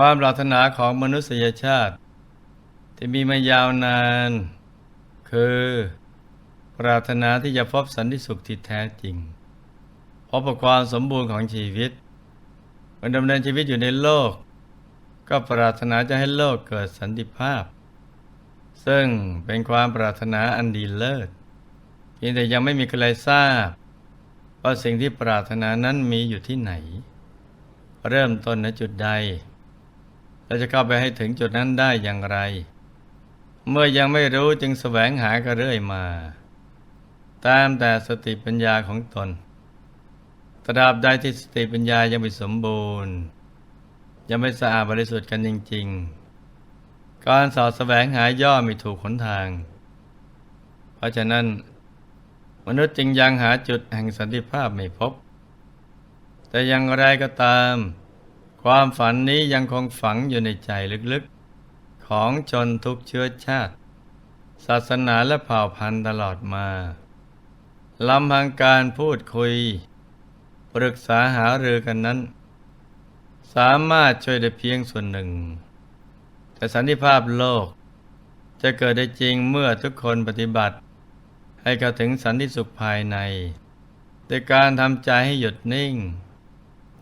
ความปรารถนาของมนุษยชาติ ที่มีมายาวนาน คือ ปรารถนาที่จะพบสันติสุขที่แท้จริงพบกับความสมบูรณ์ของชีวิตมื่อดำเนินชีวิตอยู่ในโลก ก็ปรารถนาจะให้โลกเกิดสันติภาพ ซึ่งเป็นความปรารถนาอันดีเลิศเพียงแต่ยังไม่มีใครทราบว่าสิ่งที่ปรารถนานั้นมีอยู่ที่ไหน เริ่มต้นณจุดใด เราจะเข้าไปให้ถึงจุดนั้นได้อย่างไร เมื่อยังไม่รู้จึงแสวงหากันเรื่อยมา ตามแต่สติปัญญาของตน ตราบใดที่สติปัญญายังไม่สมบูรณ์ ยังไม่สะอาดบริสุทธิ์กันจริง ๆ การสอดแสวงหาย่อมไม่ถูกหนทาง เพราะฉะนั้น มนุษย์จึงยังหาจุดแห่งสันติภาพไม่พบ แต่อย่างไรก็ตาม ความฝันนี้ยังคงฝังอยู่ในใจลึกๆ ของชนทุกเชื้อชาติ ศาสนาและเผ่าพันธุ์ตลอดมาลำพังการพูดคุย ปรึกษาหารือกันนั้น สามารถช่วยได้เพียงส่วนหนึ่ง แต่สันติภาพโลก จะเกิดได้จริงเมื่อทุกคนปฏิบัติ ให้เข้าถึงสันติสุขภายในโดยการทำใจให้หยุดนิ่ง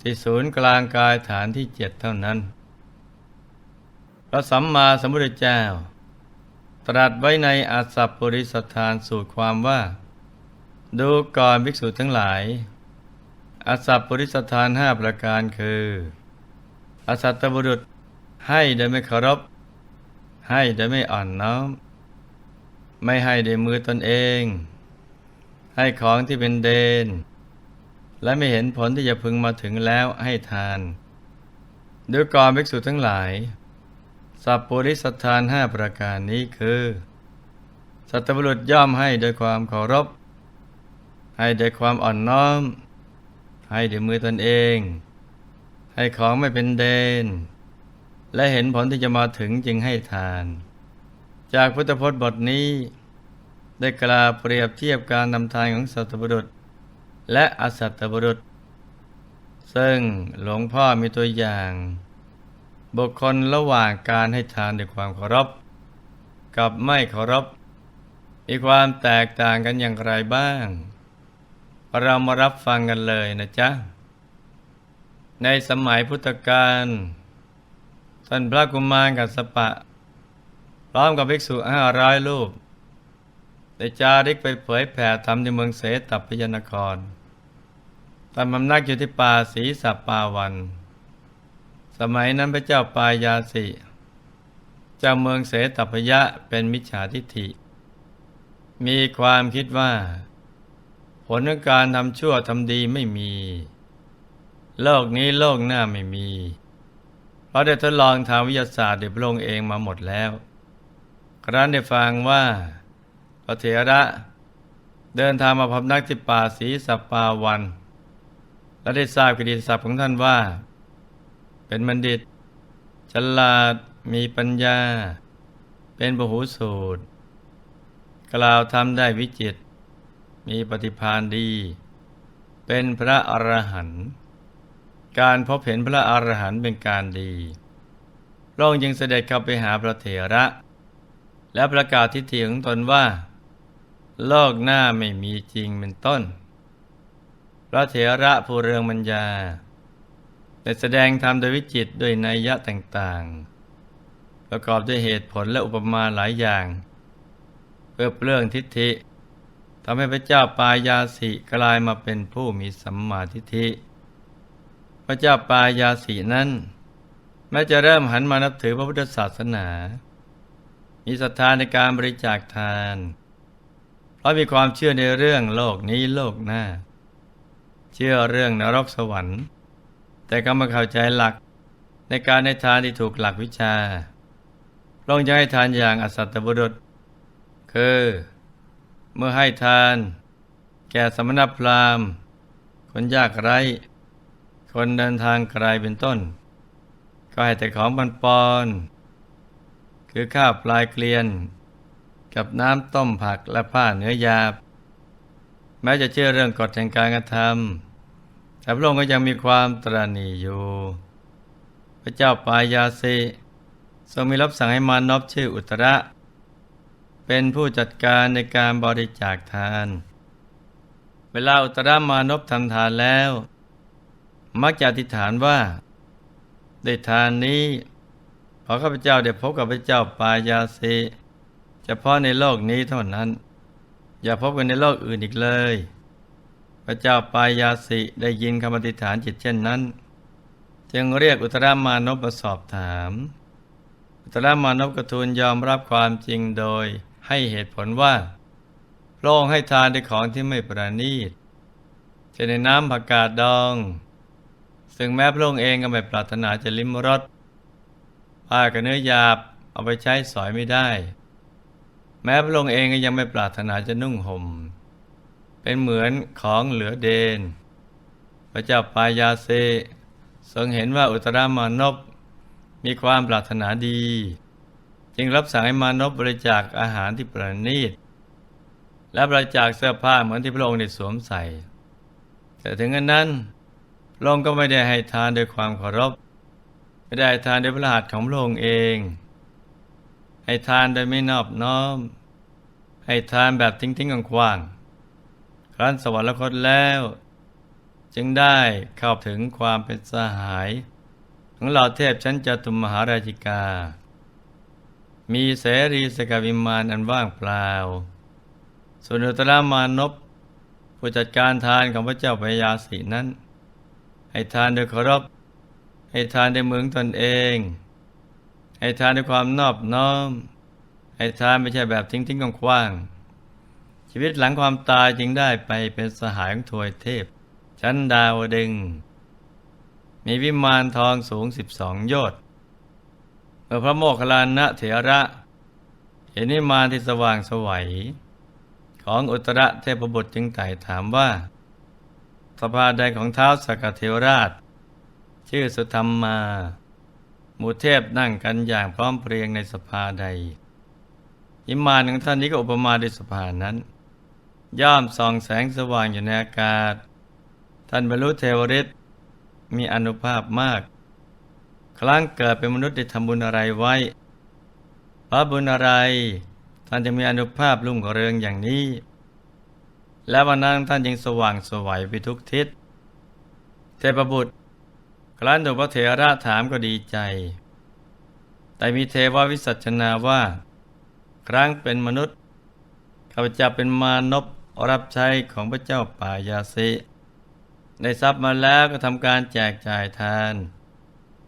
ที่ศูนย์กลางกายฐานที่เจ็ดเท่านั้น พระสัมมาสัมพุทธเจ้า ตรัสไว้ในอาสัพปริสทานสูตรความว่า ดูก่อนภิกษุทั้งหลายอาสัพปริสทานห้าประการคืออาสัตตบุรุษให้โดยไม่เคารพ ให้โดยไม่อ่อนน้อม ไม่ให้ด้วยมือตนเอง ให้ของที่เป็นเดน และไม่เห็นผลที่จะพึงมาถึงแล้วให้ทานดูก่อนภิกษุทั้งหลาย สัพปริสทานห้าประการนี้คือ สัตบุรุษย่อมให้โดยความเคารพ ให้โดยความอ่อนน้อม ให้ด้วยมือตนเอง ให้ของไม่เป็นเดน และเห็นผลที่จะมาถึงจึงให้ทาน จากพุทธพจน์บทนี้ ได้กล่าวเปรียบเทียบการทำทานของสัตบุรุษ และอสัตบุรุษ ซึ่งหลวงพ่อมีตัวอย่าง บุคคลระหว่างการให้ทานด้วยความเคารพ กับไม่เคารพ มีความแตกต่างกันอย่างไรบ้าง เรามารับฟังกันเลยนะจ๊ะ ในสมัยพุทธกาลท่านพระกุมารกัสสปะ พร้อมกับภิกษุห้าร้อยรูป ได้จาริกไปเผยแผ่ธรรมในเมืองเสตัพยนครตามบำนักอยู่ที่ป่าศรีสัปปาวัน สมัยนั้นพระเจ้าปายาสิเจ้าเมืองเสตัพยะเป็นมิจฉาทิฏฐิ มีความคิดว่า ผลของการทำชั่วทำดีไม่มี โลกนี้โลกหน้าไม่มี เพราะได้ทดลองทางวิทยาศาสตร์โดยพระองค์เองมาหมดแล้ว ครั้นได้ฟังว่า พระเถระเดินทางมาพบนักที่ป่าศรีสัปปาวัน และได้ทราบกิติศัพท์ของท่านว่า เป็นบัณฑิต ฉลาดมีปัญญา เป็นบหูสูตร กล่าวทำได้วิจิต มีปฏิภาณดี เป็นพระอรหันต์การพบเห็นพระอรหันต์เป็นการดีพระองค์ยังเสด็จเข้าไปหาพระเถระ และประกาศทิฏฐิของตนว่า โลกหน้าไม่มีจริงเป็นต้น พระเถระผู้เรืองมัญญาได้แสดงธรรมโดยวิจิตด้วยนัยยะต่างๆ ประกอบด้วยเหตุผลและอุปมาหลายอย่าง เพื่อเปลื้องทิฏฐิทำให้พระเจ้าปายาสิกลายมาเป็นผู้มีสัมมาทิฏฐิ พระเจ้าปายาสีนั้น แม้จะเริ่มหันมานับถือพระพุทธศาสนา มีศรัทธาในการบริจาคทาน เพราะมีความเชื่อในเรื่องโลกนี้โลกหน้า เชื่อเรื่องนรกสวรรค์ แต่ก็มาเข้าใจหลักในการให้ทานที่ถูกหลักวิชาลองจะให้ทานอย่างอสัตตบุรุษ คือ เมื่อให้ทาน แก่สมณพราหมณ์ คนยากไร้ คนเดินทางไกลเป็นต้น ก็ให้แต่ของปันปอน คือข้าวปลายเกลียน กับน้ำต้มผักและผ้าเนื้อยาบ แม้จะเชื่อเรื่องกฎแห่งการกระทำแต่พระองค์ก็ยังมีความตระหนี่อยู่ พระเจ้าปายาสีทรงมีรับสั่งให้มานพชื่ออุตระ เป็นผู้จัดการในการบริจาคทาน เวลาอุตระมานพทำทานแล้ว มักจะอธิษฐานว่าได้ทานนี้ขอข้าพเจ้าได้พบกับพระเจ้าปายาสี เฉพาะในโลกนี้เท่านั้น อย่าพบกันในโลกอื่นอีกเลย พระเจ้าปายาสิได้ยินคำอธิษฐานจิตเช่นนั้น จึงเรียกอุตรามานพมาสอบถาม อุตรามานพกระทูลยอมรับความจริงโดยให้เหตุผลว่าพระองค์ให้ทานในของที่ไม่ประณีตจะในน้ำผักกาดดอง ซึ่งแม้พระองค์เองก็ไม่ปรารถนาจะลิ้มรสผ้ากับเนื้อหยาบเอาไปใช้สอยไม่ได้ แม้พระองค์เองก็ยังไม่ปรารถนาจะนุ่งห่ม เป็นเหมือนของเหลือเดน พระเจ้าปายาเซทรงเห็นว่าอุตรามานพมีความปรารถนาดี จึงรับสั่งให้มานพบริจาคอาหารที่ประณีต และบริจาคเสื้อผ้าเหมือนที่พระองค์ได้สวมใส่ แต่ถึงกันนั้นพระองค์ก็ไม่ได้ให้ทานด้วยความเคารพ ไม่ได้ทานด้วยพระหัตถ์ของพระองค์เอง ให้ทานโดยไม่นอบน้อม ให้ทานแบบทิ้งๆกว้างครั้นสวรรคตแล้ว จึงได้เข้าถึงความเป็นสหาย ของเหล่าเทพชั้นจตุมหาราชิกา มีเสรีสกวิมานอันว่างเปล่า ส่วนอุตรามานพผู้จัดการทานของพระเจ้าพยาสีนั้น ให้ทานโดยเคารพให้ทานด้วยมืองตนเอง ให้ทานด้วยความนอบน้อม ให้ทานไม่ใช่แบบทิ้งๆกว้างๆชีวิตหลังความตายจึงได้ไปเป็นสหายของทวยเทพ ชั้นดาวดึง มีวิมานทองสูงสิบสองยชน์เมื่อพระโมคคัลลานะเถระ เห็นวิมานที่สว่างสวัย ของอุตระเทพบุตรจึงไต่ถามว่า สภาใดของเท้าสกเทวราช ชื่อสุธรรมมา หมู่เทพนั่งกันอย่างพร้อมเพรียงในสภาใด อิมานของท่านนี้ก็อุปมาด้วยสภานั้น ย่อมส่องแสงสว่างอยู่ในอากาศ ท่านบรรลุเทวฤทธิ์มีอนุภาพมาก ครั้งเกิดเป็นมนุษย์ได้ทำบุญอะไรไว้พระบุญอะไร ท่านจะมีอนุภาพรุ่งเรืองอย่างนี้ และวันนั้นท่านยังสว่างสวัยไปทุกทิศเทพบุตร ครั้นถูกพระเถระถามก็ดีใจ แต่มีเทววิสัชนาว่า ครั้งเป็นมนุษย์ข้าพเจ้าเป็นมานพรับใช้ของพระเจ้าป่ายาสิได้ทรัพย์มาแล้วก็ทำการแจกจ่ายทาน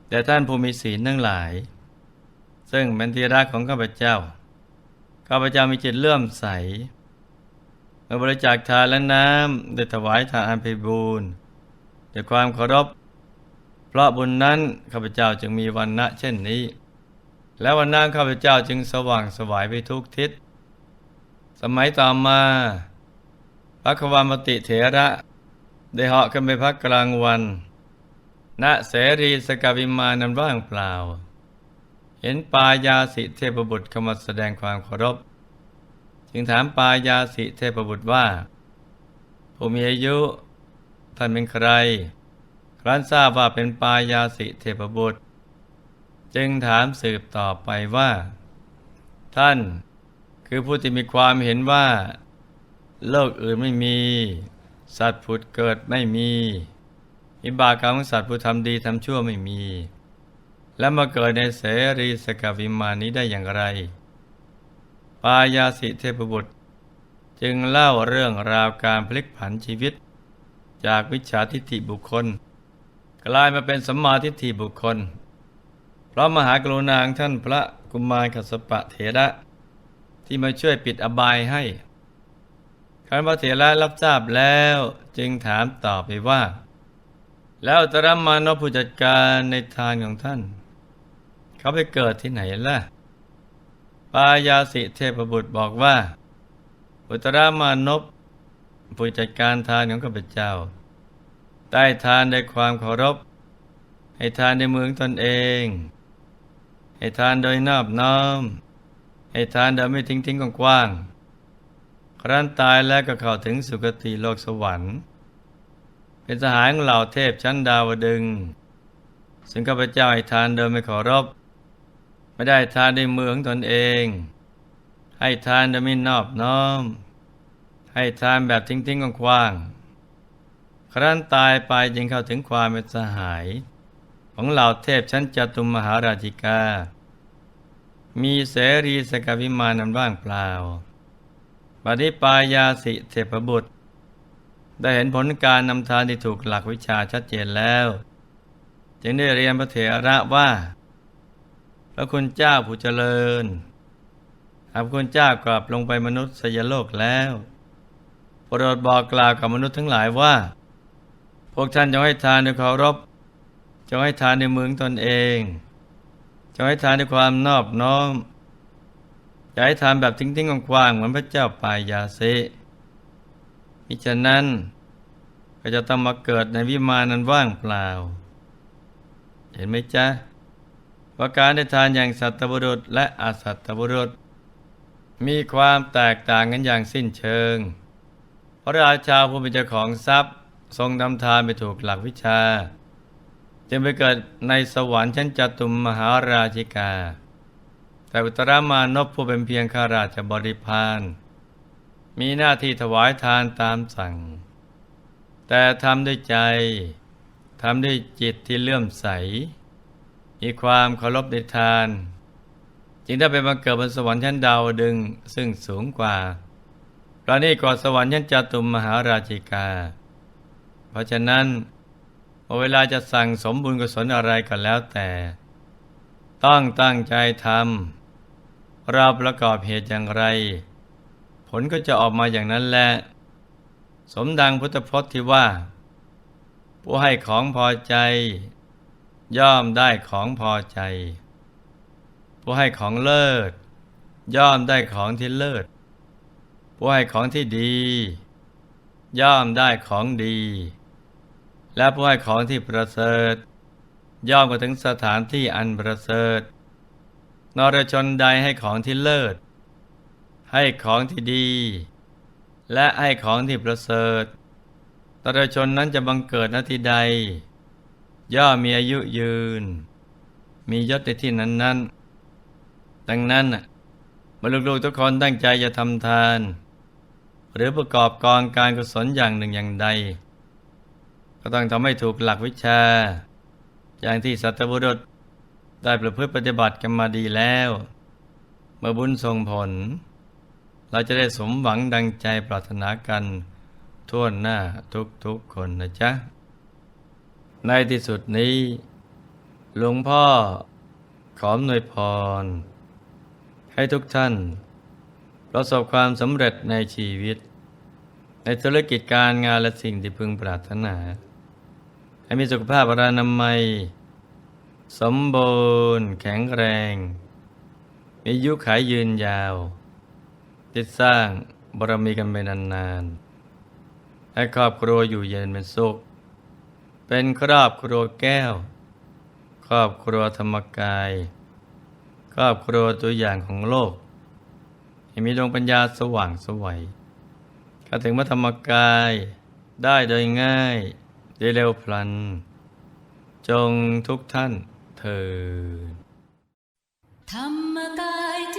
แต่ท่านผู้มีศีลทั้งหลาย ซึ่งเป็นที่รักของข้าพเจ้า ข้าพเจ้ามีจิตเลื่อมใสเมื่อบริจาคทานและน้ำได้ถวายทานอันไพบูรณ์ด้วยความเคารพเพ ราะบุญนั้นข้าพเจ้าจึงมีวันณะเช่นนี้ และวันนั้นข้าพเจ้าจึงสว่างสวายไปทุกทิศ สมัยต่อมาพระความติเถระ ได้เหาะขึ้นไปพักกลางวัน ณเสรีสกวิมานันว่างเปล่า เห็นปายาสิเทพบุตรเข้ามาแสดงความเคารพ จึงถามปายาสิเทพบุตรว่า ผู้มีอายุท่านเป็นใคร ครั้นทราบว่าเป็นปายาสิเทพบุตร จึงถามสืบต่อไปว่า ท่านคือผู้ที่มีความเห็นว่า โลกอื่นไม่มี สัตว์ผุดเกิดไม่มีอิบากรรมของสัตว์ผู้ทำดีทำชั่วไม่มี และมาเกิดในเสรีสกวิมานนี้ได้อย่างไร ปายาสิเทพบุตร จึงเล่าเรื่องราวการพลิกผันชีวิต จากวิชาทิฏฐิบุคคล กลายมาเป็นสัมมาทิฏฐิบุคคล เพราะมหากรุณางท่านพระกุมารกัสสปะเถระที่มาช่วยปิดอบายให้ครั้นพระเถระรับทราบแล้วจึงถามต่อไปว่า แล้วอุตรมานพผู้จัดการในทานของท่าน เขาไปเกิดที่ไหนล่ะ ปายาสิเทพบุตรบอกว่า อุตรามานพผู้จัดการทานของข้าพเจ้า ได้ทานด้วยความเคารพ ให้ทานในเมืองตนเอง ให้ทานโดยนอบน้อม ให้ทานโดยไม่ทิ้งทิ้งกว้างๆครั้นตายแล้วก็เข้าถึงสุคติโลกสวรรค์ เป็นสหายของเหล่าเทพชั้นดาวดึง ซึ่งข้าพเจ้าให้ทานโดยไม่เคารพ ไม่ได้ทานด้วยมือของตนเอง ให้ทานโดยไม่นอบน้อม ให้ทานแบบทิ้งๆกว้างๆ ครั้นตายไปจึงเข้าถึงความเป็นสหาย ของเหล่าเทพชั้นจตุมมหาราชิกา มีเสรีสกวิมานันว่างเปล่าบัดนี้ปายาสิเทพบุตร ได้เห็นผลการนำทานที่ถูกหลักวิชาชัดเจนแล้ว จึงได้เรียนพระเถระว่าพระคุณเจ้าผู้เจริญหากพระคุณเจ้ากลับลงไปมนุษย์สยโลกแล้ว โปรดบอกกล่าวกับมนุษย์ทั้งหลายว่า พวกท่านจงให้ทานด้วยเคารพจงให้ทานในมืองตนเองจงให้ทานด้วยความนอบน้อมอย่าให้ทานแบบทิ้งๆกว้างๆเหมือนพระเจ้าปายาสิมิฉะนั้นก็จะต้องมาเกิดในวิมานนั้นว่างเปล่า เห็นไหมจ๊ะว่าการได้ทานอย่างสัตบุรุษและอสัตบุรุษ มีความแตกต่างกันอย่างสิ้นเชิง พระราชาผู้เป็นเจ้าของทรัพย์ ทรงทำทานไปถูกหลักวิชา จึงไปเกิดในสวรรค์ชั้นจตุมมหาราชิกา แต่อุตรามานพผู้เป็นเพียงข้าราชบริพารมีหน้าที่ถวายทานตามสั่ง แต่ทำด้วยใจทำด้วยจิตที่เลื่อมใส มีความเคารพในทาน จึงได้ไปบังเกิดบนสวรรค์ชั้นดาวดึงซึ่งสูงกว่าประณีกว่าสวรรค์ชั้นจตุมมหาราชิกา ราะฉะนั้นพอเวลาจะสั่งสมบุญกุศลอะไรก็แล้วแต่ ต้องตั้งใจทำเราประกอบเหตุอย่างไร ผลก็จะออกมาอย่างนั้นแหละ สมดังพุทธพจน์ที่ว่า ผู้ให้ของพอใจ ย่อมได้ของพอใจ ผู้ให้ของเลิศ ย่อมได้ของที่เลิศ ผู้ให้ของที่ดี ย่อมได้ของดี และผู้ให้ของที่ประเสริฐ ย่อมไปถึงสถานที่อันประเสริฐนรชนใดให้ของที่เลิศ ให้ของที่ดี และให้ของที่ประเสริฐนรชนนั้นจะบังเกิดณที่ใด ย่อมมีอายุยืน มียศในที่นั้นนั้นดังนั้นน่ะเมื่อลูกๆทุกคนตั้งใจจะทำทาน หรือประกอบกองการกุศลอย่างหนึ่งอย่างใด ก็ต้องทำให้ถูกหลักวิชา อย่างที่สัตบุรุษได้ประพฤติปฏิบัติกันมาดีแล้ว เมื่อบุญส่งผล เราจะได้สมหวังดังใจปรารถนากันทั่วหน้าทุกๆคนนะจ๊ะ ในที่สุดนี้ หลวงพ่อขออำนวยพร ให้ทุกท่าน ประสบความสำเร็จในชีวิต ในธุรกิจการงานและสิ่งที่พึงปรารถนา ให้มีสุขภาพอนามัย สมบูรณ์แข็งแรง มีอายุขายยืนยาว ติดสร้างบารมีกันไปนานๆ ให้ครอบครัวอยู่เย็นเป็นสุข เป็นครอบครัวแก้ว ครอบครัวธรรมกาย ครอบครัวตัวอย่างของโลก ให้มีดวงปัญญาสว่างสวัยเข้าถึงพระธรรมกายได้โดยง่าย ได้เร็วพลัน จงทุกท่านเถิดธรรมกายเจ